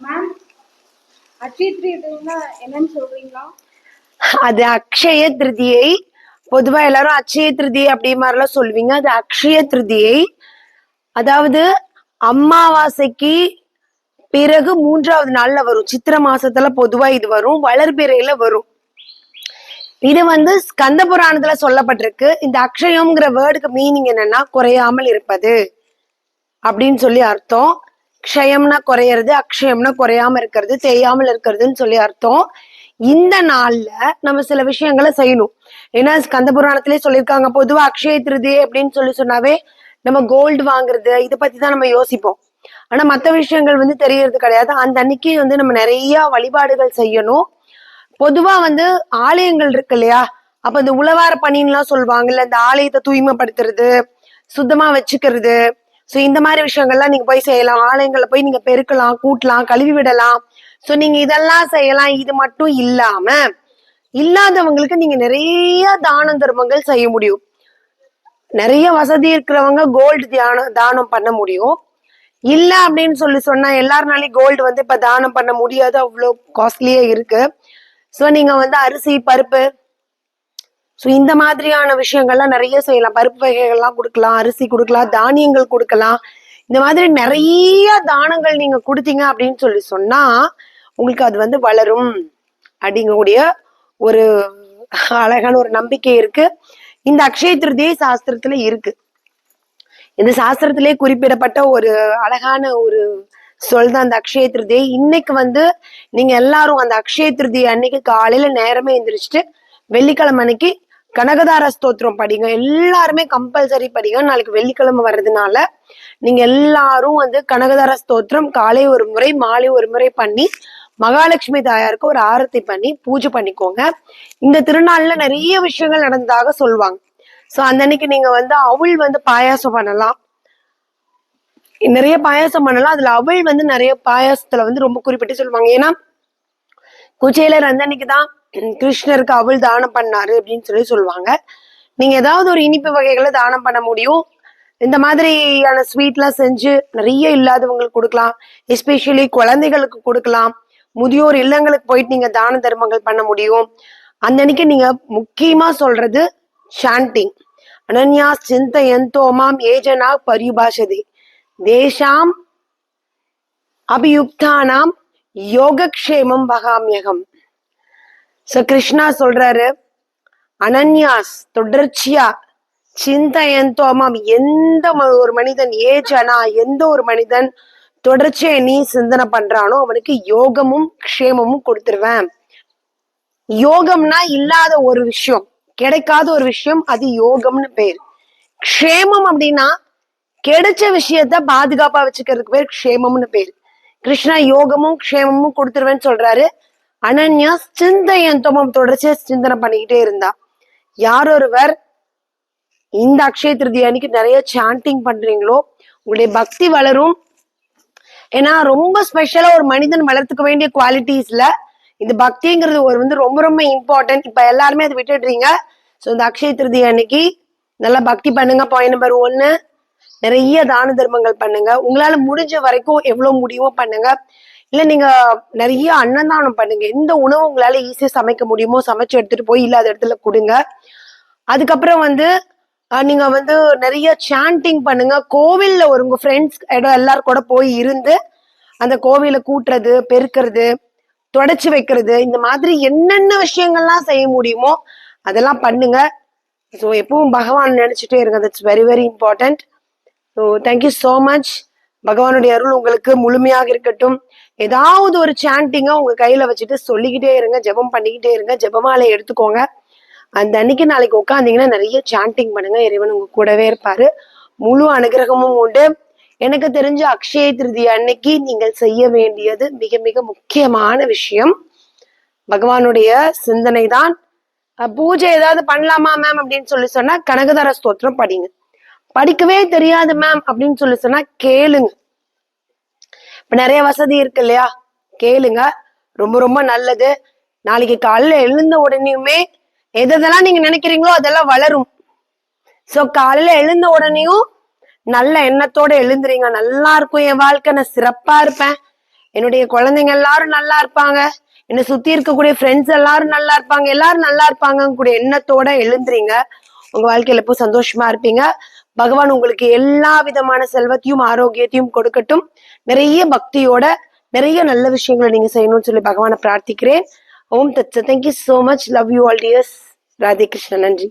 Ma'am திருதினா என்னன்னு சொல்றீங்களா? அது அக்ஷய திருதியை பொதுவா எல்லாரும் அக்ஷய திருதியை அப்படி மாதிரிலாம் சொல்லுவீங்க. அது அக்ஷய திருதியை அதாவது அமாவாசைக்கு பிறகு மூன்றாவது நாள்ல வரும். சித்திர மாசத்துல பொதுவா இது வரும். வளர்பிறையில வரும். இது வந்து ஸ்கந்த புராணத்துல சொல்லப்பட்டிருக்கு. இந்த அக்ஷயம்ங்கிற வேர்டுக்கு மீனிங் என்னன்னா குறையாமல் இருப்பது அப்படின்னு சொல்லி அர்த்தம். க்ஷயம்னா குறையிறது அக்ஷயம்னா குறையாம இருக்கிறது தேயாமல் இருக்கிறதுன்னு சொல்லி அர்த்தம். இந்த நாள்ல நம்ம சில விஷயங்களை செய்யணும். ஏன்னா ஸ்கந்த புராணத்திலே சொல்லியிருக்காங்க பொதுவா அக்ஷய திருதி அப்படின்னு சொல்லி சொன்னாவே நம்ம கோல்டு வாங்குறது இதை பத்தி தான் நம்ம யோசிப்போம். ஆனா மற்ற விஷயங்கள் வந்து தெரியறது கிடையாது. அந்த அன்னைக்கு வந்து நம்ம நிறைய வழிபாடுகள் செய்யணும். பொதுவா வந்து ஆலயங்கள் இருக்கு இல்லையா? அப்ப இந்த உழவார பணின்லாம் சொல்லுவாங்கல்ல இந்த ஆலயத்தை தூய்மைப்படுத்துறது சுத்தமா வச்சுக்கிறது ஸோ இந்த மாதிரி விஷயங்கள்லாம் நீங்க போய் செய்யலாம். ஆலயங்களை போய் நீங்க பெருக்கலாம் கூட்டலாம் கழுவி விடலாம். ஸோ நீங்க இதெல்லாம் செய்யலாம். இது மட்டும் இல்லாம இல்லாதவங்களுக்கு நீங்க நிறைய தான தர்மங்கள் செய்ய முடியும். நிறைய வசதி இருக்கிறவங்க கோல்டு தியானம் தானம் பண்ண முடியும். இல்ல அப்படின்னு சொல்லி சொன்னா எல்லாருனாலையும் கோல்டு வந்து இப்ப தானம் பண்ண முடியாது. அவ்வளோ காஸ்ட்லியே இருக்கு. ஸோ நீங்க வந்து அரிசி பருப்பு ஸோ இந்த மாதிரியான விஷயங்கள்லாம் நிறைய செய்யலாம். பருப்பு வகைகள்லாம் கொடுக்கலாம் அரிசி கொடுக்கலாம் தானியங்கள் கொடுக்கலாம். இந்த மாதிரி நிறைய தானங்கள் நீங்க கொடுத்தீங்க அப்படின்னு சொல்லி சொன்னா உங்களுக்கு அது வந்து வளரும் அப்படிங்கக்கூடிய ஒரு அழகான ஒரு நம்பிக்கை இருக்கு. இந்த அக்ஷய திருதியை சாஸ்திரத்துல இருக்கு. இந்த சாஸ்திரத்திலே குறிப்பிடப்பட்ட ஒரு அழகான ஒரு சொல் தான் அந்த அக்ஷய திருதியை. இன்னைக்கு வந்து நீங்க எல்லாரும் அந்த அக்ஷய திருதியை அன்னைக்கு காலையில நேரமே எந்திரிச்சிட்டு வெள்ளிக்கிழமை அன்னைக்கு கனகதார ஸ்தோத்திரம் படிங்க. எல்லாருமே கம்பல்சரி படிங்க. நாளைக்கு வெள்ளிக்கிழமை வர்றதுனால நீங்க எல்லாரும் வந்து கனகதார ஸ்தோத்திரம் காலை ஒரு முறை மாலை ஒரு முறை பண்ணி மகாலட்சுமி தாயாருக்கு ஒரு ஆரத்தி பண்ணி பூஜை பண்ணிக்கோங்க. இந்த திருநாள்ல நிறைய விஷயங்கள் நடந்ததாக சொல்லுவாங்க. சோ அந்த அன்னைக்கு நீங்க வந்து அவள் வந்து பாயாசம் பண்ணலாம். நிறைய பாயாசம் பண்ணலாம். அதுல அவள் வந்து நிறைய பாயாசத்துல வந்து ரொம்ப குறிப்பிட்டு சொல்லுவாங்க. ஏன்னா குச்சேலர் அந்த அன்னைக்கு தான் கிருஷ்ணருக்கு அவள் தானம் பண்ணாரு அப்படின்னு சொல்லி சொல்லுவாங்க. நீங்க ஏதாவது ஒரு இனிப்பு வகைகளை தானம் பண்ண முடியும். இந்த மாதிரியான ஸ்வீட்லாம் செஞ்சு நிறைய இல்லாதவங்களுக்கு கொடுக்கலாம். எஸ்பெஷலி குழந்தைகளுக்கு கொடுக்கலாம். முதியோர் இல்லங்களுக்கு போயிட்டு நீங்க தான தர்மங்கள் பண்ண முடியும். அந்த அன்னைக்கு நீங்க முக்கியமா சொல்றது சாண்டிங் அனன்யா சிந்த எந்தோமாம் ஏஜனா பரிபாஷதி. தேசாம் அபியுக்தானாம் யோகக்ஷேமம் வகாமியகம். சோ கிருஷ்ணா சொல்றாரு அனன்யாஸ் தொடர்ச்சியா சிந்தையந்தோமாம் எந்த ஒரு மனிதன் ஏஜனா எந்த ஒரு மனிதன் தொடர்ச்சியா நீ சிந்தனை பண்றானோ அவனுக்கு யோகமும் க்ஷேமமும் கொடுத்துருவேன். யோகம்னா இல்லாத ஒரு விஷயம் கிடைக்காத ஒரு விஷயம் அது யோகம்னு பேர். க்ஷேமம் அப்படின்னா கிடைச்ச விஷயத்த பாதுகாப்பா வச்சுக்கிறதுக்கு பேர் க்ஷேமம்னு பேர். கிருஷ்ணா யோகமும் க்ஷேமமும் கொடுத்துருவேன்னு சொல்றாரு. அனன்யா சிந்தையன் தோமம் தொடர்ச்சியா சிந்தனை பண்ணிக்கிட்டே இருந்தா. யார் ஒருவர் இந்த அக்ஷய திருதி அன்னைக்கு நிறைய சாண்டிங் பண்றீங்களோ உங்களுடைய பக்தி வளரும். ஏன்னா ரொம்ப ஸ்பெஷலா ஒரு மனிதன் வளர்த்துக்க வேண்டிய குவாலிட்டிஸ்ல இந்த பக்திங்கிறது ஒரு வந்து ரொம்ப ரொம்ப இம்பார்ட்டன்ட் இப்ப எல்லாருமே அதை விட்டுடுறீங்க. ஸோ இந்த அக்ஷய திருதி அன்னைக்கு நல்லா பக்தி பண்ணுங்க. பாயிண்ட் நம்பர் ஒன்னு நிறைய தான தர்மங்கள் பண்ணுங்க. உங்களால முடிஞ்ச வரைக்கும் எவ்வளவு முடியுமோ பண்ணுங்க. இல்ல நீங்க நிறைய அன்னதானம் பண்ணுங்க. எந்த உணவு உங்களால ஈஸியா சமைக்க முடியுமோ சமைச்சு எடுத்துட்டு போய் இல்லாத இடத்துல கொடுங்க. அதுக்கப்புறம் வந்து நீங்க வந்து நிறைய சாண்டிங் பண்ணுங்க. கோவில்ல ஒரு உங்க ஃப்ரெண்ட்ஸ் இடம் எல்லாரும் கூட போய் இருந்து அந்த கோவிலை கூட்டுறது பெருக்கிறது தொடச்சி வைக்கிறது இந்த மாதிரி என்னென்ன விஷயங்கள்லாம் செய்ய முடியுமோ அதெல்லாம் பண்ணுங்க. ஸோ எப்பவும் பகவான் நினைச்சிட்டே இருங்க. That's very very important so thank you so much பகவானுடைய அருள் உங்களுக்கு முழுமையாக இருக்கட்டும். ஏதாவது ஒரு சாண்டிங்கை உங்க கையில வச்சுட்டு சொல்லிக்கிட்டே இருங்க ஜெபம் பண்ணிக்கிட்டே இருங்க ஜெபமாலை எடுத்துக்கோங்க. அந்த அன்னைக்கு நாளைக்கு உட்காந்தீங்கன்னா நிறைய சாண்டிங் பண்ணுங்க இறைவன் உங்க கூடவே இருப்பாரு. முழு அனுகிரகமும் உண்டு. எனக்கு தெரிஞ்ச அக்ஷய திருதி அன்னைக்கு நீங்கள் செய்ய வேண்டியது மிக மிக முக்கியமான விஷயம். பகவானுடைய சிந்தனை தான் பூஜை ஏதாவது பண்ணலாமா மேம் அப்படின்னு சொல்லி சொன்னா கனகதார ஸ்தோத்திரம் படிங்க. படிக்கவே தெரியாது மேம் அப்படின்னு சொல்லி சொன்னா கேளுங்க. இப்ப நிறைய வசதி இருக்கு இல்லையா? கேளுங்க. ரொம்ப ரொம்ப நல்லது. நாளைக்கு காலைல எழுந்த உடனேயுமே எதெல்லாம் நீங்க நினைக்கிறீங்களோ அதெல்லாம் வளரும். சோ காலையில எழுந்த உடனேயும் நல்ல எண்ணத்தோட எழுந்துறீங்க. நல்லா இருக்கும் என் வாழ்க்கை. நான் சிறப்பா இருப்பேன். என்னுடைய குழந்தைங்க எல்லாரும் நல்லா இருப்பாங்க. என்னை சுத்தி இருக்கக்கூடிய ஃப்ரெண்ட்ஸ் எல்லாரும் நல்லா இருப்பாங்க. எல்லாரும் நல்லா இருப்பாங்க கூடிய எண்ணத்தோட எழுந்துறீங்க. உங்க வாழ்க்கையில எப்போ சந்தோஷமா இருப்பீங்க? பகவான் உங்களுக்கு எல்லா விதமான செல்வத்தையும் ஆரோக்கியத்தையும் கொடுக்கட்டும். நிறைய பக்தியோட நிறைய நல்ல விஷயங்களை நீங்க செய்யணும்னு சொல்லி பகவானை பிரார்த்திக்கிறேன். ஓம் தச்ச thank you so much love you all dears Radhe Krishnan நன்றி.